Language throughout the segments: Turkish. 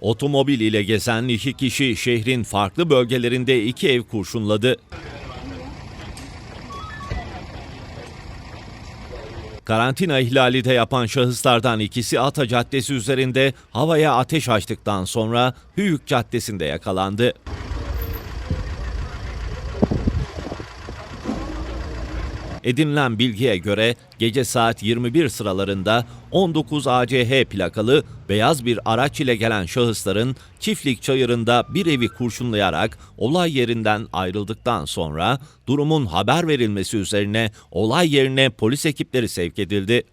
Otomobil ile gezen iki kişi şehrin farklı bölgelerinde iki ev kurşunladı. Karantina ihlali de yapan şahıslardan ikisi Ata Caddesi üzerinde havaya ateş açtıktan sonra Hüyük Caddesi'nde yakalandı. Edinilen bilgiye göre gece saat 21 sıralarında 19 ACH plakalı beyaz bir araç ile gelen şahısların çiftlik çayırında bir evi kurşunlayarak olay yerinden ayrıldıktan sonra durumun haber verilmesi üzerine olay yerine polis ekipleri sevk edildi.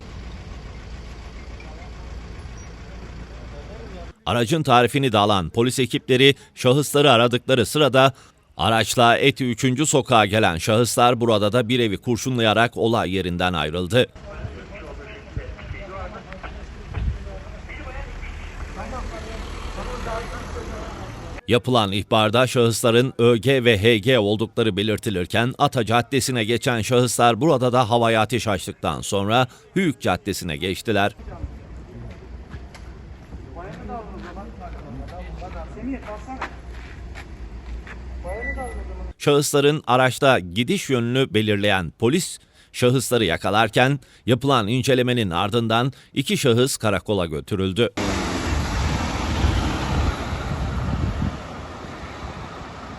Aracın tarifini de alan polis ekipleri şahısları aradıkları sırada araçla Eti 3. sokağa gelen şahıslar burada da bir evi kurşunlayarak olay yerinden ayrıldı. Yapılan ihbarda şahısların ÖG ve HG oldukları belirtilirken Ata Caddesi'ne geçen şahıslar burada da havaya ateş açtıktan sonra Hüyük Caddesi'ne geçtiler. Şahısların araçta gidiş yönünü belirleyen polis şahısları yakalarken yapılan incelemenin ardından iki şahıs karakola götürüldü.